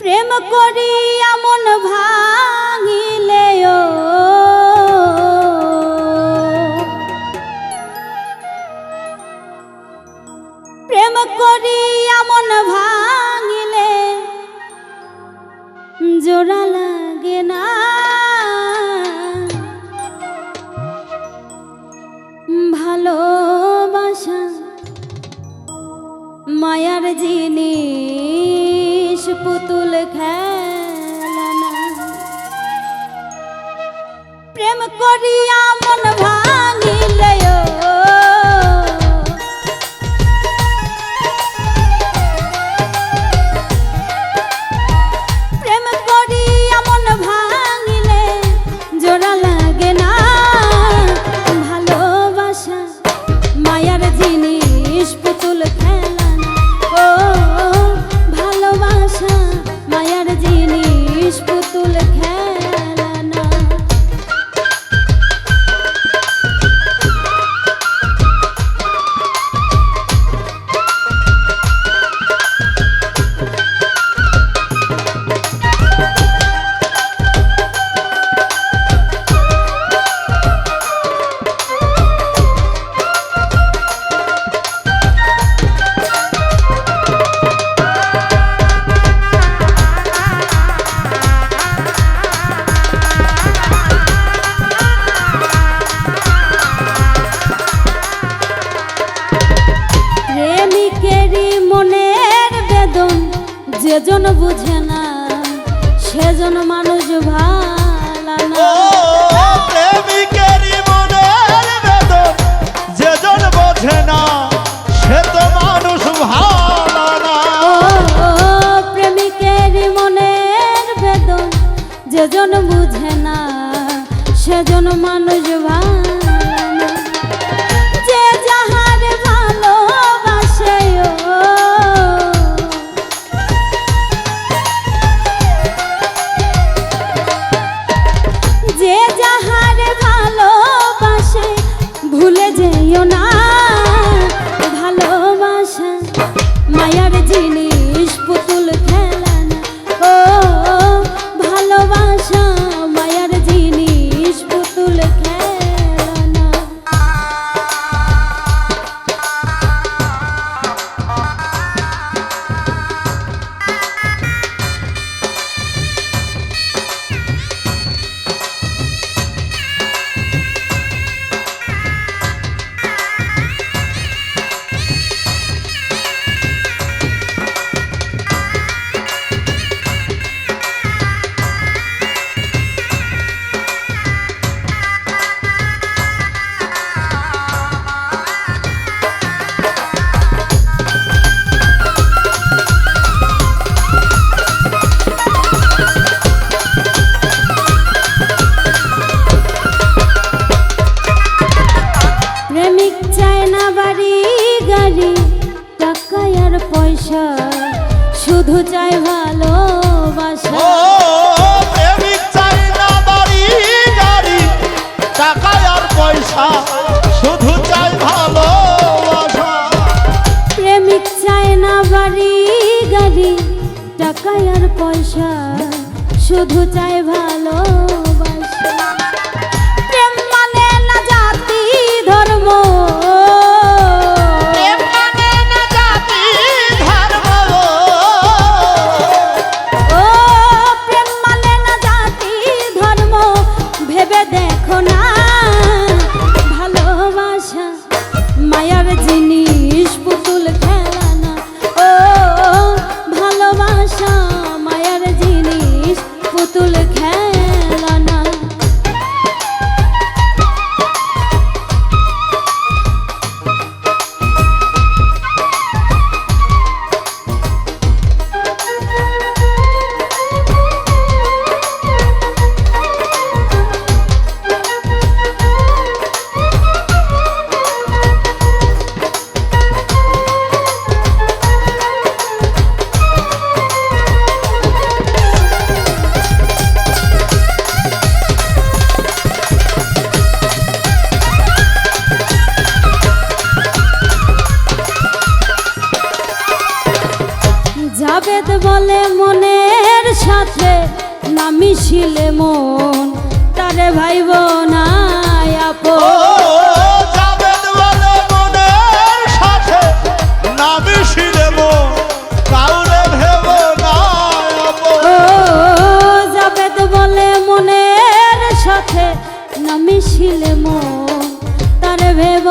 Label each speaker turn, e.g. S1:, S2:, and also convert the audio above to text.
S1: প্রেম করি এমন ভাঙিলে প্রেম করি এমন ভাঙিলে জোড়া লাগে না। ভালোবাসা মায়ার জিনিস। পুতুল খেলানা। প্রেম করিয়া মন ভাঙিলে যেজন বুঝে না সেজন মানুষ ভালা না।
S2: প্রেমিকেরই মনের বেদন যেজন বোঝে না সে তো মানুষ ভালো না।
S1: ও, ও, মনের বেদন যেজন বুঝে না সেজন মানুষ ভালা চায় না বাড়ি গাড়ি টাকা আর পয়সা শুধু চায় ভালোবাসা।
S2: প্রেমিক চাই না বাড়ি গাড়ি টাকা আর পয়সা শুধু চাই ভালোবাসা।
S1: প্রেমিক চায় না বাড়ি গাড়ি টাকা আর পয়সা শুধু চায় ভালোবাসা বেদ বলে মনের সাথে নামি মিশিলে মন। তারে
S2: ভাই বোনাই আপ মিশিলে মন।
S1: তার ভেব